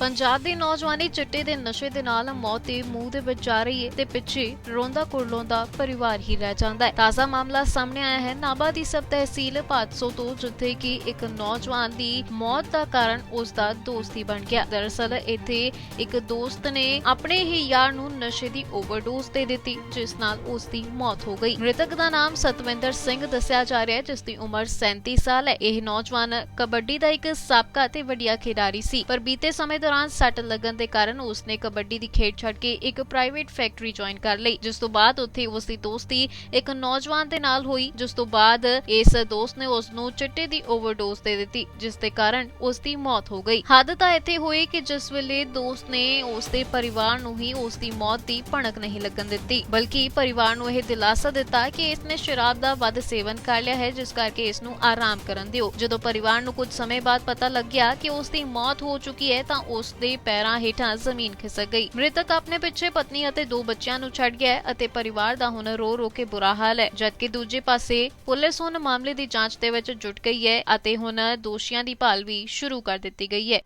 ਪੰਜਾਬ ਦੀ ਨੌਜਵਾਨੀ ਚਿੱਟੇ ਦੇ ਨਸ਼ੇ ਦੇ ਨਾਲ ਮੌਤ ਦੇ ਮੂੰਹ ਦੇ ਵਿੱਚ ਜਾ ਰਹੀ ਹੈ ਤੇ ਪਿੱਛੇ ਰੋਂਦਾ ਕੁਰਲਾਉਂਦਾ ਪਰਿਵਾਰ ਹੀ ਰਹਿ ਜਾਂਦਾ ਹੈ। ਤਾਜ਼ਾ ਮਾਮਲਾ ਸਾਹਮਣੇ ਆਇਆ ਹੈ। ਨਾਭਾ ਦੀ ਸਬ ਤਹਿਸੀਲ ਪਾਤਸੋ ਤੋਂ, ਜਿੱਥੇ ਕਿ ਇੱਕ ਨੌਜਵਾਨ ਦੀ ਮੌਤ ਦਾ ਕਾਰਨ ਉਸ ਦਾ ਦੋਸਤ ਹੀ ਬਣ ਗਿਆ। ਦਰਅਸਲ ਇੱਥੇ ਇੱਕ ਦੋਸਤ ਨੇ ਆਪਣੇ ਹੀ ਯਾਰ ਨੂੰ ਨਸ਼ੇ ਦੀ ਓਵਰਡੋਜ਼ ਦੇ ਦਿੱਤੀ, ਜਿਸ ਨਾਲ ਉਸ ਦੀ ਮੌਤ ਹੋ ਗਈ। ਮ੍ਰਿਤਕ ਦਾ ਨਾਮ ਸਤਵਿੰਦਰ ਸਿੰਘ ਦੱਸਿਆ ਜਾ ਰਿਹਾ ਹੈ, ਜਿਸ ਦੀ ਉਮਰ 37 ਸਾਲ ਹੈ। ਇਹ ਨੌਜਵਾਨ ਕਬੱਡੀ ਦਾ ਇੱਕ ਸਾਬਕਾ ਤੇ ਵਧੀਆ ਖਿਡਾਰੀ ਸੀ। ਪਰ ਬੀਤੇ ਸਮੇਂ ਦੌਰਾਨ ਸੱਟ ਲੱਗਣ ਦੇ ਕਾਰਨ ਉਸਨੇ ਕਬੱਡੀ ਦੀ ਖੇਡ ਛੱਡ ਕੇ ਇੱਕ ਪ੍ਰਾਈਵੇਟ ਫੈਕਟਰੀ ਜੁਆਇਨ ਕਰ ਲਈ, ਜਿਸ ਤੋਂ ਬਾਅਦ ਉੱਥੇ ਉਸ ਦੀ ਦੋਸਤੀ ਇੱਕ ਨੌਜਵਾਨ ਦੇ ਨਾਲ ਹੋਈ, ਜਿਸ ਤੋਂ ਬਾਅਦ ਇਸ ਦੋਸਤ ਨੇ ਉਸ ਨੂੰ ਚਿੱਟੇ ਦੀ ਓਵਰਡੋਜ਼ ਦੇ ਦਿੱਤੀ, ਜਿਸ ਦੇ ਕਾਰਨ ਉਸ ਦੀ ਮੌਤ ਹੋ ਗਈ। ਹੱਦ ਤਾਂ ਇੱਥੇ ਹੋਈ ਕਿ ਜਿਸ ਵੇਲੇ ਦੋਸਤ ਨੇ ਉਸ ਦੇ ਪਰਿਵਾਰ ਨੂੰ ਹੀ ਉਸ ਦੀ ਮੌਤ ਦੀ ਭਣਕ ਨਹੀਂ ਲੱਗਣ ਦਿੱਤੀ, ਬਲਕਿ ਪਰਿਵਾਰ ਨੂੰ ਇਹ ਦਿਲਾਸਾ ਦਿੱਤਾ ਕਿ ਇਸ ਨੇ ਸ਼ਰਾਬ ਦਾ ਵੱਧ ਸੇਵਨ ਕਰ ਲਿਆ ਹੈ, ਜਿਸ ਕਰਕੇ ਇਸ ਨੂੰ ਆਰਾਮ ਕਰਨ ਦਿਓ। ਜਦੋਂ ਪਰਿਵਾਰ ਨੂੰ ਕੁਝ ਸਮੇਂ ਬਾਅਦ ਪਤਾ ਲੱਗਿਆ ਕਿ ਉਸ ਦੀ ਮੌਤ ਹੋ ਚੁੱਕੀ ਹੈ, ਤਾਂ ਉਸ ਦੇ ਪੈਰਾਂ ਹੇਠਾਂ ਜ਼ਮੀਨ ਖਿਸਕ ਗਈ। ਮ੍ਰਿਤਕ ਆਪਣੇ ਪਿੱਛੇ ਪਤਨੀ ਅਤੇ ਦੋ ਬੱਚਿਆਂ ਨੂੰ ਛੱਡ ਗਿਆ ਅਤੇ ਪਰਿਵਾਰ ਦਾ ਹੁਣ ਰੋ ਰੋ ਕੇ ਬੁਰਾ ਹਾਲ ਹੈ ਜਦਕਿ ਦੂਜੇ ਪਾਸੇ ਪੁਲਿਸ ਹੁਣ ਮਾਮਲੇ ਦੀ ਜਾਂਚ ਦੇ ਵਿੱਚ ਜੁਟ ਗਈ ਹੈ ਅਤੇ ਹੁਣ ਦੋਸ਼ੀਆਂ ਦੀ ਭਾਲ ਵੀ ਸ਼ੁਰੂ ਕਰ ਦਿੱਤੀ ਗਈ ਹੈ।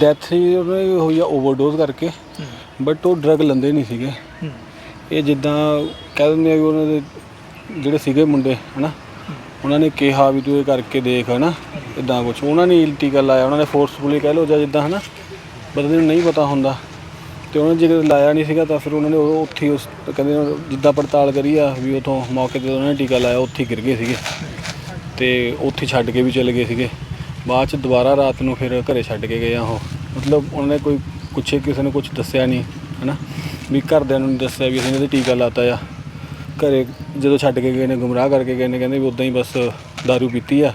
ਡੈਥ ਹੋਈ ਆ ਓਵਰਡੋਜ਼ ਕਰਕੇ ਬਟ ਉਹ ਡਰਗ ਲੈਂਦੇ ਨਹੀਂ ਸੀਗੇ। ਇਹ ਜਿੱਦਾਂ ਕਹਿ ਦਿੰਦੇ ਆ ਵੀ ਉਹਨਾਂ ਦੇ ਜਿਹੜੇ ਸੀਗੇ ਮੁੰਡੇ ਹਨਾ? ਉਹਨਾਂ ਨੇ ਕਿਹਾ ਵੀ ਤੂੰ ਇਹ ਕਰਕੇ ਦੇਖ ਹਨਾ? ਇਦਾਂ ਕੁਝ ਉਹਨਾਂ ਨੇ ਟੀਕਾ ਲਾਇਆ, ਉਹਨਾਂ ਨੇ ਫੋਰਸਫੁਲੀ ਕਹਿ ਲਓ ਜਾਂ ਜਿੱਦਾਂ, ਹਨਾ? ਬੰਦੇ ਨੂੰ ਨਹੀਂ ਪਤਾ ਹੁੰਦਾ। ਤੇ ਉਹਨਾਂ ਨੇ ਜੇ ਲਾਇਆ ਨਹੀਂ ਸੀਗਾ ਤਾਂ ਫਿਰ ਉਹਨਾਂ ਨੇ ਉਹ ਉੱਥੇ ਹੀ ਉਸ ਕਹਿੰਦੇ ਉਹ ਜਿੱਦਾਂ ਪੜਤਾਲ ਕਰੀ ਆ ਵੀ ਉਥੋਂ ਮੌਕੇ ਤੇ ਉਹਨਾਂ ਨੇ ਟੀਕਾ ਲਾਇਆ, ਉੱਥੇ ਹੀ ਗਿਰ ਗਏ ਸੀਗੇ। ਤੇ ਉੱਥੇ ਛੱਡ ਕੇ ਵੀ ਚਲੇ ਗਏ ਸੀਗੇ। ਬਾਅਦ ਚ ਦੁਬਾਰਾ ਰਾਤ ਨੂੰ ਫਿਰ ਘਰੇ ਛੱਡ ਕੇ ਗਏ ਆ ਉਹ। ਮਤਲਬ ਉਹਨਾਂ ਨੇ ਕੋਈ ਪੁੱਛੇ, ਕਿਸੇ ਨੇ ਕੁਝ ਦੱਸਿਆ ਨਹੀਂ, ਹਨਾ? ਵੀ ਘਰਦਿਆਂ ਨੂੰ ਨਹੀਂ ਦੱਸਿਆ ਵੀ ਅਸੀਂ ਇਹਦੇ ਟੀਕਾ ਲਾਤਾ ਆ। ਘਰੇ ਜਦੋਂ ਛੱਡ ਕੇ ਗਏ ਨੇ, ਗੁੰਮਰਾਹ ਕਰਕੇ ਗਏ ਨੇ, ਕਹਿੰਦੇ ਵੀ ਉਦਾਂ ਹੀ ਬਸ दारू ਪੀਤੀ ਆ।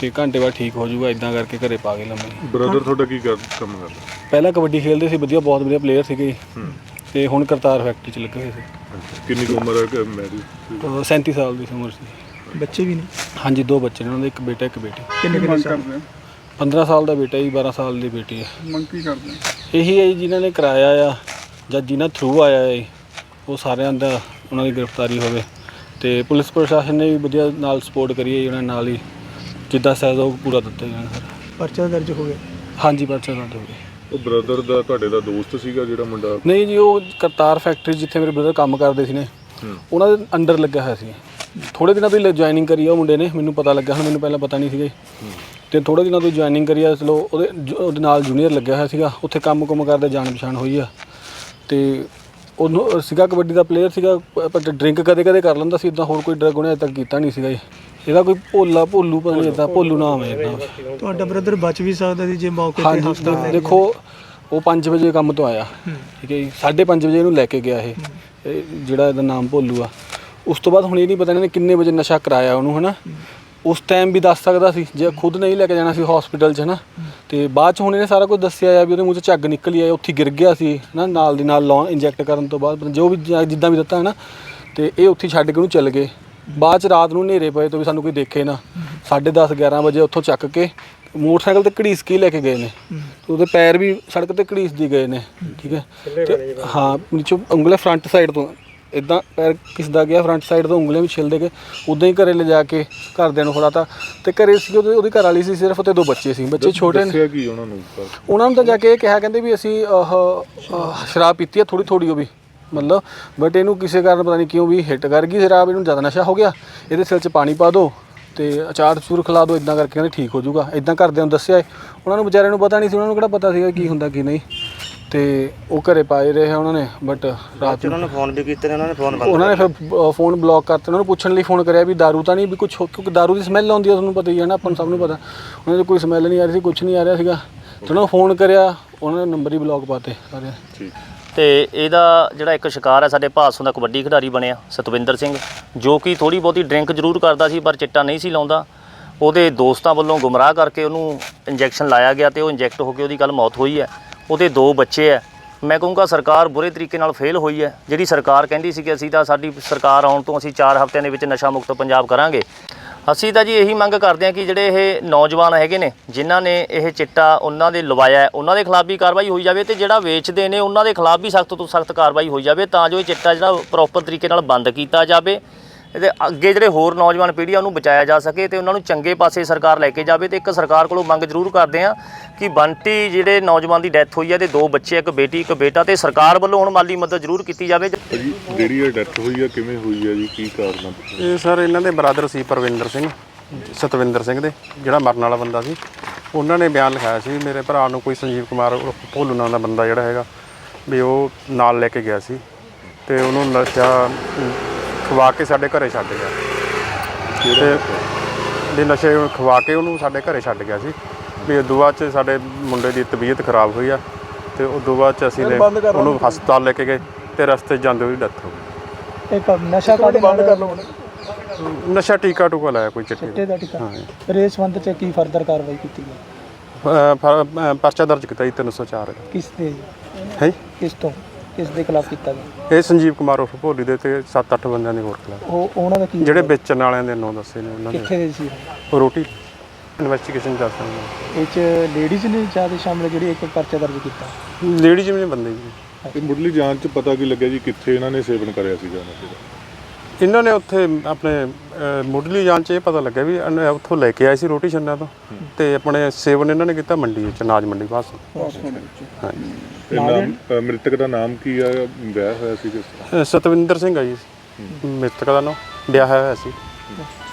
ਤੇ ਘੰਟੇ ਬਾਅਦ ਠੀਕ ਹੋ ਜਾਊਗਾ ਇਦਾਂ ਕਰਕੇ ਘਰੇ ਪਾ ਗਏ ਲੰਮੇ। ਬ੍ਰਦਰ ਤੁਹਾਡਾ ਕੀ ਕਰ ਕੰਮ ਕਰਦਾ ਪਹਿਲਾਂ ਕਬੱਡੀ ਖੇਡਦੇ ਸੀ ਵਧੀਆ ਬਹੁਤ ਵਧੀਆ ਪਲੇਅਰ ਸੀਗੇ। ਜੀ। ਹੂੰ। ਤੇ ਹੁਣ ਕਰਤਾਰ ਫੈਕਟਰੀ ਚ ਲੱਗੇ ਹੋਏ ਸੀ। ਅੱਛਾ। ਕਿੰਨੀ ਕੁ ਉਮਰ ਹੈ ਕਿ ਮੈਰਿਜ ਅਹ 37 ਸਾਲ ਦੀ ਉਮਰ ਸੀ। ਬੱਚੇ ਵੀ ਨੇ? ਹਾਂਜੀ ਦੋ ਬੱਚੇ ਨੇ ਉਹਨਾਂ ਦੇ ਇੱਕ ਬੇਟਾ ਇੱਕ ਬੇਟੀ। ਕਿੰਨੇ ਕਿੰਨੇ ਸਾਲ 15 ਸਾਲ ਦਾ ਬੇਟਾ ਜੀ 12 ਸਾਲ ਦੀ ਬੇਟੀ ਹੈ। ਮੰਗ ਕੀ ਕਰਦੇ ਇਹੀ ਹੈ ਜੀ ਜਿਨ੍ਹਾਂ ਨੇ ਕਰਾਇਆ ਆ ਜਾਂ ਜਿਨ੍ਹਾਂ ਥਰੂ ਆਇਆ ਹੈ ਉਹ ਸਾਰਿਆਂ ਦਾ ਉਹਨਾਂ ਦੀ ਗ੍ਰਿਫਤਾਰੀ ਹੋਵੇ। ਤੇ ਪੁਲਿਸ ਪ੍ਰਸ਼ਾਸਨ ਨੇ ਵੀ ਵਧੀਆ ਨਾਲ ਸਪੋਰਟ ਕਰੀ ਹੈ ਜੀ ਉਹਨਾਂ ਨਾਲ ਹੀ। ਜਿੱਦਾਂ ਸਹਿਯੋਗ ਪੂਰਾ ਦਿੱਤਾ ਜੀ ਉਹਨਾਂ ਨੇ ਸਾਰਾ। ਪਰਚਾ ਦਰਜ ਹੋ ਗਿਆ? ਹਾਂਜੀ ਪਰਚਾ ਦਰਜ ਹੋ ਗਿਆ। ਉਹ ਬ੍ਰਦਰ ਦਾ ਤੁਹਾਡੇ ਦਾ ਦੋਸਤ ਸੀਗਾ ਜਿਹੜਾ ਮੁੰਡਾ? ਨਹੀਂ ਜੀ ਉਹ ਕਰਤਾਰ ਫੈਕਟਰੀ ਜਿੱਥੇ ਮੇਰੇ ਬ੍ਰਦਰ ਕੰਮ ਕਰਦੇ ਸੀ ਨੇ ਹੂੰ। ਉਹਨਾਂ ਦੇ ਅੰਡਰ ਲੱਗਿਆ ਹੋਇਆ ਸੀ। ਥੋੜੇ ਦਿਨਾਂ ਤੋਂ ਹੀ ਜੁਆਇਨਿੰਗ ਕਰੀ ਆ ਉਹ ਮੁੰਡੇ ਨੇ ਮੈਨੂੰ ਪਤਾ ਲੱਗਾ ਹੁਣ ਮੈਨੂੰ ਪਹਿਲਾਂ ਪਤਾ ਨਹੀਂ ਸੀਗਾ। ਜੀ। ਤੇ ਥੋੜੇ ਦਿਨਾਂ ਤੋਂ ਜੁਆਇਨਿੰਗ ਕਰੀ ਆ ਚਲੋ ਉਹਦੇ ਜ- ਉਹਦੇ ਨਾਲ ਜੂਨੀਅਰ ਲੱਗਿਆ ਹੋਇਆ ਸੀਗਾ। ਉੱਥੇ ਕੰਮ ਕੁਮ ਕਰਦੇ ਜਾਣ ਪਛਾਣ ਹੋਈ ਆ। ਤੇ ਉਹਨੂੰ ਸੀਗਾ ਕਬੱਡੀ ਦਾ ਪਲੇਅਰ ਸੀਗਾ ਪ- ਪਰ ਡਰਿੰਕ ਕਦੇ ਕਦੇ ਕਰ ਲੈਂਦਾ ਸੀ ਇਦਾਂ ਹੋਰ ਕੋਈ ਡਰਗ ਉਹਨੇ ਅਜੇ ਤੱਕ ਕੀਤਾ ਨਹੀਂ ਸੀਗਾ ਜੀ। ਇਹਦਾ ਕੋਈ ਭੋਲਾ ਭੋਲੂ ਪਤਾ ਨਹੀਂ ਇਦਾਂ ਭੋਲੂ ਨਾਮ ਹੈ ਇਹਦਾ ਤੁਹਾਡਾ ਬ੍ਰਦਰ ਬਚ ਵੀ ਸਕਦਾ ਸੀ ਜੇ ਮੌਕੇ ਤੇ ਹਾਂਜੀ ਹਸਪਤਾਲ ਦੇਖੋ ਉਹ 5 ਵਜੇ ਕੰਮ ਤੋਂ ਆਇਆ। ਠੀਕ ਹੈ ਜੀ 5:30 ਵਜੇ ਇਹਨੂੰ ਲੈ ਕੇ ਗਿਆ ਇਹ। ਇਹ ਜਿਹੜਾ ਇਹਦਾ ਨਾਮ ਭੋਲੂ ਆ। ਉਸ ਤੋਂ ਬਾਅਦ ਹੁਣ ਇਹ ਨਹੀਂ ਪਤਾ ਇਹਨਾਂ ਨੇ ਕਿੰਨੇ ਵਜੇ ਨਸ਼ਾ ਕਰਾਇਆ ਉਹਨੂੰ ਹਨਾ? ਉਸ ਟਾਈਮ ਵੀ ਦੱਸ ਸਕਦਾ ਸੀ ਜੇ ਖੁਦ ਨਹੀਂ ਲੈ ਕੇ ਜਾਣਾ ਸੀ ਹਸਪੀਟਲ 'ਚ ਹਨਾ ਤੇ ਬਾਅਦ 'ਚ ਹੁਣ ਇਹਨੇ ਸਾਰਾ ਕੁਝ ਦੱਸਿਆ ਆ ਵੀ ਉਹਦੇ ਮੂੰਹ 'ਚ ਝੱਗ ਨਿਕਲੀ ਆ ਉੱਥੇ ਗਿਰ ਗਿਆ ਸੀ ਹਨਾ ਨਾਲ ਦੀ ਨਾਲ ਲੌਂ ਇੰਜੈਕਟ ਕਰਨ ਤੋਂ ਬਾਅਦ ਜੋ ਵੀ ਜ- ਜਿੱਦਾਂ ਵੀ ਦਿੱਤਾ ਹਨਾ ਤੇ ਇਹ ਉੱਥੇ ਛੱਡ ਕੇ ਉਹਨੂੰ ਚੱਲ ਗਏ। ਬਾਅਦ 'ਚ ਰਾਤ ਨੂੰ ਹਨੇਰੇ ਪਏ ਤੋਂ ਵੀ ਸਾਨੂੰ ਕੋਈ ਦੇਖੇ ਨਾ। 10:30 11 ਵਜੇ ਉੱਥੋਂ ਚੱਕ ਕੇ ਮੋਟਰਸਾਈਕਲ ਤੇ ਘੜੀਸ ਕੇ ਲੈ ਕੇ ਗਏ ਨੇ ਤੇ ਉਹਦੇ ਪੈਰ ਵੀ ਸੜਕ ਤੇ ਘੜੀਸਦੀ ਗਏ ਨੇ ਠੀਕ ਹੈ। ਤੇ ਹਾਂ ਨੀਚੋਂ ਉਂਗਲੇ ਫਰੰਟ ਸਾਈਡ ਤੋਂ ਇਦਾਂ ਪੈਰ ਕਿਸਦਾ ਗਿਆ ਫਰੰਟ ਸਾਈਡ ਤੋਂ ਉਂਗਲੀਆਂ ਵੀ ਛਿਲਦੇ ਗਏ ਉਦਾਂ ਹੀ ਘਰੇ ਲਿਜਾ ਕੇ ਘਰਦਿਆਂ ਨੂੰ ਫੜਾਤਾ। ਤੇ ਘਰੇ ਸੀ ਉਹਦੇ ਉਹਦੀ ਘਰ ਵਾਲੀ ਸੀ ਸਿਰਫ ਤੇ ਦੋ ਬੱਚੇ ਸੀ ਬੱਚੇ ਛੋਟੇ ਨੇ। ਦੱਸਿਆ ਕੀ ਉਹਨਾਂ ਨੂੰ? ਪਰ? ਉਹਨਾਂ ਨੂੰ ਤਾਂ ਜਾ ਕੇ ਇਹ ਕਿਹਾ ਕਹਿੰਦੇ ਵੀ ਅਸੀਂ ਆਹ, ਆਹ, ਸ਼ਰਾਬ ਪੀਤੀ ਆ ਥੋੜੀ ਥੋੜੀ ਉਹ ਵੀ ਮਤਲਬ ਬਟ ਇਹਨੂੰ ਕਿਸੇ ਕਾਰਨ ਪਤਾ ਨਹੀਂ ਕਿਉਂ ਵੀ ਹਿੱਟ ਕਰ ਗਈ ਸ਼ਰਾਬ ਇਹਨੂੰ ਜ਼ਿਆਦਾ ਨਸ਼ਾ ਹੋ ਗਿਆ। ਇਹਦੇ ਸਿਰ 'ਚ ਪਾਣੀ ਪਾ ਦਿਓ ਤੇ ਅਚਾਰ ਚੂਰ ਖਿਲਾ ਦਿਓ ਇਦਾਂ ਕਰਕੇ ਕਹਿੰਦੇ ਠੀਕ ਹੋ ਜਾਊਗਾ। ਇਦਾਂ ਘਰਦਿਆਂ ਨੂੰ ਦੱਸਿਆ ਏ। ਉਹਨਾਂ ਨੂੰ ਵਿਚਾਰਿਆਂ ਨੂੰ ਪਤਾ ਨਹੀਂ ਸੀ ਉਹਨਾਂ ਨੂੰ ਕਿਹੜਾ ਪਤਾ ਸੀਗਾ ਕੀ ਹੁੰਦਾ ਕੀ ਨਹੀਂ। ਤੇ ਉਹ ਘਰੇ ਪਾਏ ਰਹੇ ਉਹਨਾਂ ਨੇ ਬਟ ਰਾਤ ਨੂੰ ਉਹਨਾਂ ਨੇ ਫੋਨ ਵੀ ਕੀਤੇ ਨੇ ਉਹਨਾਂ ਨੇ ਫੋਨ ਬੰਦ ਉਹਨਾਂ ਨੇ ਫਿਰ ਅ, ਫੋਨ ਬਲੌਕ ਕਰਤੇ ਉਹਨਾਂ ਨੂੰ ਪੁੱਛਣ ਲਈ ਫੋਨ ਕਰਿਆ ਵੀ दारू ਤਾਂ ਨਹੀਂ ਵੀ ਕੁਝ ਕਿਉਂਕਿ दारू ਦੀ ਸਮੈਲ ਆਉਂਦੀ ਆ ਤੁਹਾਨੂੰ ਪਤਾ ਹੀ ਹੈ ਨਾ ਆਪਾਂ ਨੂੰ ਸਭ ਨੂੰ ਪਤਾ ਉਹਨਾਂ ਦੀ ਕੋਈ ਸਮੈਲ ਨਹੀਂ ਆ ਰਹੀ ਸੀ ਕੁਝ ਨਹੀਂ ਆ ਰਿਹਾ ਸੀਗਾ ਤੇ ਉਹਨਾਂ ਨੂੰ ਫੋਨ ਕਰਿਆ ਉਹਨਾਂ ਨੇ ਨੰਬਰ ਹੀ ਬਲੌਕ ਪਾਤੇ ਸਾਰੇ ਠੀਕ ਤੇ ਇਹਦਾ ਜਿਹੜਾ ਇੱਕ ਸ਼ਿਕਾਰ ਹੈ ਸਾਡੇ ਭਾਸੋਂ ਦਾ ਕਬੱਡੀ ਖਿਡਾਰੀ ਬਣਿਆ ਸਤਵਿੰਦਰ ਸਿੰਘ ਜੋ ਕਿ ਥੋੜੀ ਬਹੁਤੀ ਡਰਿੰਕ ਜ਼ਰੂਰ ਕਰਦਾ ਸੀ ਪਰ ਚਿੱਟਾ ਨਹੀਂ ਸੀ ਲਾਉਂਦਾ ਉਹਦੇ ਦੋਸਤਾਂ ਵੱਲੋਂ ਗੁੰਮਰਾਹ ਕਰਕੇ ਉਹਨੂੰ ਇੰਜੈਕਸ਼ਨ ਲਾਇਆ ਗਿਆ ਤੇ ਉਹ ਇੰਜੈਕਟ ਹੋ ਕੇ ਉਹਦੀ ਕੱਲ ਮੌਤ ਹੋਈ ਹੈ ਉਹਦੇ ਦੋ ਬੱਚੇ ਹੈ ਮੈਂ ਕਹੂੰਗਾ ਸਰਕਾਰ ਬੁਰੇ ਤਰੀਕੇ ਨਾਲ ਫੇਲ ਹੋਈ ਹੈ ਜਿਹੜੀ ਸਰਕਾਰ ਕਹਿੰਦੀ ਸੀ ਕਿ ਅਸੀਂ ਤਾਂ ਸਾਡੀ ਸਰਕਾਰ ਆਉਣ ਤੋਂ ਅਸੀਂ 4 ਹਫ਼ਤਿਆਂ ਦੇ ਵਿੱਚ ਨਸ਼ਾ ਮੁਕਤ ਪੰਜਾਬ ਕਰਾਂਗੇ। ਅਸੀਂ ਤਾਂ ਜੀ ਇਹੀ ਮੰਗ ਕਰਦੇ ਹਾਂ ਕਿ ਜਿਹੜੇ ਇਹ ਨੌਜਵਾਨ ਹੈਗੇ ਨੇ, ਜਿਨ੍ਹਾਂ ਨੇ ਇਹ ਚਿੱਟਾ ਉਹਨਾਂ ਦੇ ਲਵਾਇਆ ਉਹਨਾਂ ਦੇ ਖਿਲਾਫ ਵੀ ਕਾਰਵਾਈ ਹੋਈ ਜਾਵੇ ਤੇ ਜਿਹੜਾ ਵੇਚਦੇ ਨੇ ਉਹਨਾਂ ਦੇ ਖਿਲਾਫ ਵੀ ਸਖਤ ਤੋਂ ਸਖਤ ਕਾਰਵਾਈ ਹੋਈ ਜਾਵੇ ਤਾਂ ਜੋ ਇਹ ਚਿੱਟਾ ਜਿਹੜਾ ਪ੍ਰੋਪਰ ਤਰੀਕੇ ਨਾਲ ਬੰਦ ਕੀਤਾ ਜਾਵੇ। ਇਹਦੇ ਅੱਗੇ ਜਿਹੜੇ ਹੋਰ ਨੌਜਵਾਨ ਪੀੜ੍ਹੀ ਆ ਉਹਨੂੰ ਬਚਾਇਆ ਜਾ ਸਕੇ ਤੇ ਉਹਨਾਂ ਨੂੰ ਚੰਗੇ ਪਾਸੇ ਸਰਕਾਰ ਲੈ ਕੇ ਜਾਵੇ ਤੇ ਇੱਕ ਸਰਕਾਰ ਕੋਲੋਂ ਮੰਗ ਜ਼ਰੂਰ ਕਰਦੇ ਆ ਕਿ ਬੰਟੀ ਜਿਹੜੇ ਨੌਜਵਾਨ ਦੀ ਡੈਥ ਹੋਈ ਹੈ ਤੇ ਦੋ ਬੱਚੇ ਇੱਕ ਬੇਟੀ ਇੱਕ ਬੇਟਾ ਤੇ ਸਰਕਾਰ ਵੱਲੋਂ ਹੁਣ ਮਾਲੀ ਮਦਦ ਜ਼ਰੂਰ ਕੀਤੀ ਜਾਵੇ। ਜਿਹੜੀ ਇਹ ਡੈਥ ਹੋਈ ਆ ਕਿਵੇਂ ਹੋਈ ਆ ਜੀ? ਕੀ ਕਾਰਨ ਆ? ਇਹ ਸਰ ਇਹਨਾਂ ਦੇ ਬ੍ਰਦਰ ਸੀ ਪਰਵਿੰਦਰ ਸਿੰਘ ਸਤਵਿੰਦਰ ਸਿੰਘ ਦੇ ਜਿਹੜਾ ਮਰਨ ਵਾਲਾ ਬੰਦਾ ਸੀ। ਉਹਨਾਂ ਨੇ ਬਿਆਨ ਲਿਖਾਇਆ ਸੀ ਮੇਰੇ ਭਰਾ ਨੂੰ ਕੋਈ ਸੰਜੀਵ ਕੁਮਾਰ ਭੋਲੂ ਨਾਂ ਦਾ ਬੰਦਾ ਜਿਹੜਾ ਹੈਗਾ ਵੀ ਉਹ ਨਾਲ ਲੈ ਕੇ ਗਿਆ ਸੀ। ਤੇ ਉਹਨੂੰ ਨਸ਼ਾ ਖਵਾ ਕੇ ਸਾਡੇ ਘਰੇ ਛੱਡ ਗਿਆ। ਤੇ ਨਸ਼ੇ ਖਵਾ ਕੇ ਉਹਨੂੰ ਸਾਡੇ ਘਰੇ ਛੱਡ ਗਿਆ ਸੀ। ਵੀ ਉਦੋਂ ਬਾਅਦ ਚ ਸਾਡੇ ਮੁੰਡੇ ਦੀ ਤਬੀਅਤ ਖਰਾਬ ਹੋਈ ਆ। ਤੇ ਉਦੋਂ ਬਾਅਦ ਚ ਅਸੀਂ ਉਹਨੂੰ ਹਸਪਤਾਲ ਲੈ ਕੇ ਗਏ ਤੇ ਰਸਤੇ ਜਾਂਦੇ ਉਹਦੀ ਡੈਥ ਹੋ ਗਈ। ਇੱਕ ਨਸ਼ਾ ਕਾਦੇ ਬੰਦ ਕਰ ਲਓ ਨਸ਼ਾ ਟੀਕਾ ਟੂਕਾ ਲਾਇਆ ਕੋਈ ਚਿੱਟੇ ਚਿੱਟੇ ਦਾ ਟਿਕਾ। ਹਾਂ। ਫਿਰ ਇਸ ਸੰਬੰਧ ਚ ਕੀ ਫਰਦਰ ਕਾਰਵਾਈ ਕੀਤੀ ਗਈ? ਪਰਚਾ ਦਰਜ ਕੀਤਾ ਜੀ 304 ਕਿਸ ਦੇ ਹੈ ਕਿਸ ਤੋਂ? ਕਿਸ ਦੇ ਖਿਲਾਫ ਕੀਤਾ ਗਿਆ? ਇਹ ਸੰਜੀਵ ਕੁਮਾਰ ਉਰਫ ਭੋਲੀ ਦੇ ਤੇ 7-8 ਬੰਦਿਆਂ ਦੇ ਹੋਰ ਖਿਲਾਫ। ਉਹ ਉਹਨਾਂ ਦਾ ਕੀ ਜਿਹੜੇ ਵੇਚਣ ਵਾਲਿਆਂ ਦੇ ਨਾਂ ਦੱਸੇ ਨੇ ਉਹਨਾਂ ਕਿੱਥੇ ਦੇ ਦੇ ਸੀ? ਉਹ ਰੋਟੀ ਇਨਵੈਸਟੀਗੇਸ਼ਨ ਚੱਲ ਰਹੀ ਇਹ ਚ ਲੇਡੀਜ਼ ਨੇ ਜ਼ਿਆਦਾ ਸ਼ਾਮਲ ਜਿਹੜੀ ਇੱਕ ਪਰਚਾ ਦਰਜ ਕੀਤਾ? ਹੈ ਲੇਡੀ ਜਿਵੇਂ ਬੰਦੇ ਜੀ ਇਹ ਮੁੱਢਲੀ ਜਾਂਚ ਚ ਪਤਾ ਕੀ ਲੱਗਿਆ ਜੀ ਕਿੱਥੇ ਇਹਨਾਂ ਨੇ ਸੇਵਨ ਕਰਿਆ ਸੀਗਾ ਨਸ਼ੇ ਦਾ। ਇਹਨਾਂ ਨੇ ਉੱਥੇ ਆਪਣੇ ਅ, ਮੁੱਢਲੀ ਜਾਂਚ 'ਚ ਇਹ ਪਤਾ ਲੱਗਿਆ ਵੀ ਇਹਨੇ ਉੱਥੋਂ ਲੈ ਕੇ ਆਏ ਸੀ ਰੋਟੀ ਛੰਨਾ ਤੋਂ। ਤੇ ਆਪਣੇ ਸੇਵਨ ਇਹਨਾਂ ਨੇ ਕੀਤਾ ਮੰਡੀ ਵਿੱਚ ਅਨਾਜ ਮੰਡੀ ਪਾਸ ਹਾਂਜੀ। ਤੇ ਨਾਮ ਅ, ਮ੍ਰਿਤਕ ਦਾ ਨਾਮ ਕੀ ਆ? ਵਿਆਹ ਹੋਇਆ ਸੀ ਕਿਸ ਤਰ੍ਹਾਂ? ਸਤਵਿੰਦਰ ਸਿੰਘ ਆ ਜੀ। ਮਿਸਤਕ ਦਾ ਨਾਮ। ਵਿਆਹ ਹੋਇਆ ਸੀ।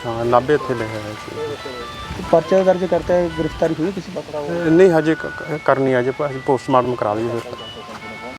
ਹਾਂ। ਨਾਭੇ ਇੱਥੇ ਲਿਖਿਆ ਹੋਇਆ ਸੀ। ਪਰਚਾ ਦਰਜ ਕਰਤਾ ਹੈ ਗ੍ਰਿਫਤਾਰੀ ਹੋਈ ਕਿਸੇ ਪਕੜਾ ਨਹੀਂ ਹਜੇ ਕ- ਕ- ਕਰਨੀ ਆ ਜੇ ਪੋਸਟਮਾਰਟਮ ਕਰਾ ਲਈਏ ਫਿਰ।